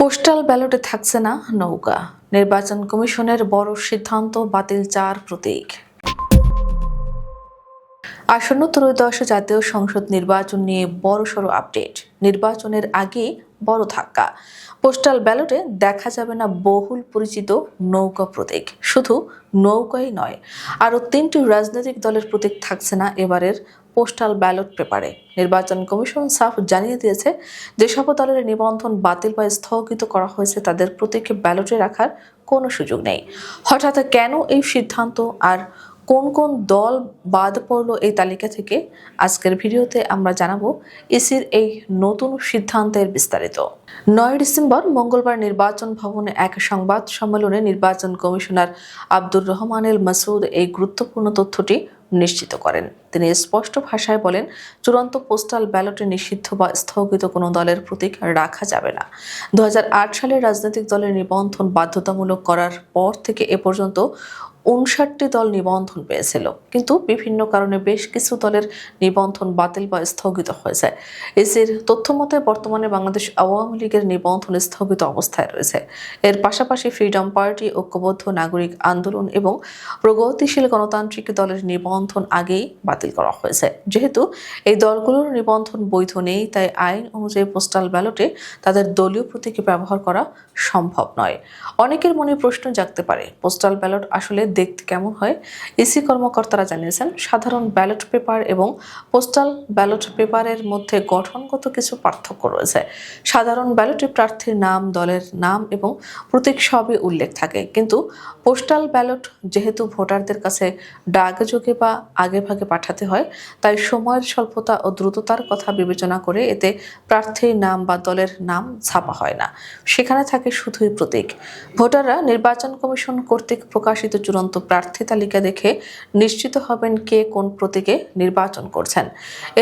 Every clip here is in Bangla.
পোস্টাল ব্যালটে থাকছে না নৌকা। নির্বাচন কমিশনের বড় সিদ্ধান্ত বাতিল চার প্রতীক। আসন্ন ত্রয়োদশ জাতীয় সংসদ নির্বাচন নিয়ে বড়সড় আপডেট। নির্বাচনের আগে বড় ধাক্কা। পোস্টাল ব্যালটে দেখা যাবে না বহুল পরিচিত নৌকা প্রতীক। শুধু নৌকাই নয়, আরও তিনটি রাজনৈতিক দলের প্রতীক থাকছে না এবারের পোস্টাল ব্যালট পেপারে। নির্বাচন কমিশন সাফ জানিয়ে দিয়েছে, যেসব দলের নিবন্ধন বাতিল বা স্থগিত করা হয়েছে তাদের প্রতীকে ব্যালটে রাখার কোনো সুযোগ নেই। হঠাৎ কেন এই সিদ্ধান্ত? আর কোন কোন দল বাদ পড়ল এই তালিকা থেকে আজকের ভিডিওতে আমরা জানাব ইসির এই নতুন সিদ্ধান্তের বিস্তারিত। নয় ডিসেম্বর মঙ্গলবার নির্বাচন ভবনে এক সংবাদ সম্মেলনে নির্বাচন কমিশনার আব্দুর রহমানের মাসুদ এই গুরুত্বপূর্ণ তথ্যটি নিশ্চিত করেন। তিনি স্পষ্ট ভাষায় বলেন, চূড়ান্ত পোস্টাল ব্যালটে নিষিদ্ধ বা স্থগিত কোনো দলের প্রতীক রাখা যাবে না। দু হাজার আট সালে রাজনৈতিক দলের নিবন্ধন বাধ্যতামূলক করার পর থেকে এ পর্যন্ত উনষাটটি দল নিবন্ধন পেয়েছিল। কিন্তু বিভিন্ন কারণে বেশ কিছু দলের নিবন্ধন বাতিল বা স্থগিত হয়েছে। এসির তথ্য মতে, বর্তমানে বাংলাদেশ আওয়ামী লীগের নিবন্ধন স্থগিত অবস্থায় রয়েছে। এর পাশাপাশি ফ্রিডম পার্টি, ঐক্যবদ্ধ নাগরিক আন্দোলন এবং প্রগতিশীল গণতান্ত্রিক দলের নিবন্ধন আগেই বাতিল করা হয়েছে। যেহেতু এই দলগুলোর নিবন্ধন বৈধ নেই, তাই আইন অনুযায়ী পোস্টাল ব্যালটে তাদের দলীয় প্রতীকে ব্যবহার করা সম্ভব নয়। অনেকের মনে প্রশ্ন জাগতে পারে, পোস্টাল ব্যালট আসলে দেখতে কেমন হয়? ইসি কর্মকর্তারা জানিয়েছেন, সাধারণ ব্যালট পেপার এবং পোস্টাল ব্যালট পেপারের মধ্যে গঠনগত কিছু পার্থক্য রয়েছে। সাধারণ ব্যালটে প্রার্থীর নাম, দলের নাম এবং প্রতীক সবই উল্লেখ থাকে। কিন্তু পোস্টাল ব্যালট যেহেতু ভোটারদের কাছে ডাকযোগে বা আগে ভাগে পাঠাতে হয়। তাই সময়ের স্বল্পতা ও দ্রুততার কথা বিবেচনা করে এতে প্রার্থীর নাম বা দলের নাম ছাপা হয় না। সেখানে থাকে শুধুই প্রতীক। ভোটাররা নির্বাচন কমিশন কর্তৃক প্রকাশিত চূড়ান্ত প্রার্থী তালিকা দেখে নিশ্চিত হবেন কে কোন প্রতীকে নির্বাচন করছেন।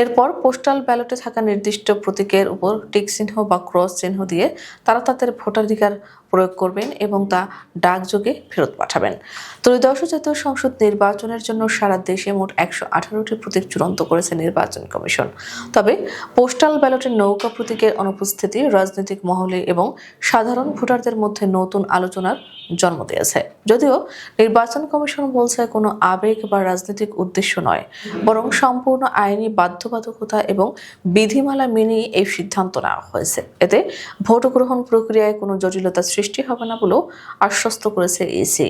এরপর পোস্টাল ব্যালটে থাকা নির্দিষ্ট প্রতীকের উপর টিক চিহ্ন বা ক্রস চিহ্ন দিয়ে তারা তাদের ভোটাধিকার প্রয়োগ করবেন এবং তা ডাকযোগে ফেরত পাঠাবেন। ত্রয়োদশ জাতীয় সংসদ নির্বাচনের জন্য সারা দেশে মোট একশো আঠারোটি প্রতীক চূড়ান্ত করেছে নির্বাচন কমিশন। তবে পোস্টাল ব্যালটের নৌকা প্রতীকের অনুপস্থিতি রাজনৈতিক মহলে এবং সাধারণ ভোটারদের মধ্যে নতুন আলোচনার জন্ম দিয়েছে। যদিও নির্বাচন কমিশন বলছে কোনো আবেগ বা রাজনৈতিক উদ্দেশ্য নয়, বরং সম্পূর্ণ আইনি বাধ্যবাধকতা এবং বিধিমালা মেনেই এই সিদ্ধান্ত নেওয়া হয়েছে। এতে ভোট গ্রহণ প্রক্রিয়ায় কোনো জটিলতা সৃষ্টি হবে না বলেও আশ্বস্ত করেছে ইসি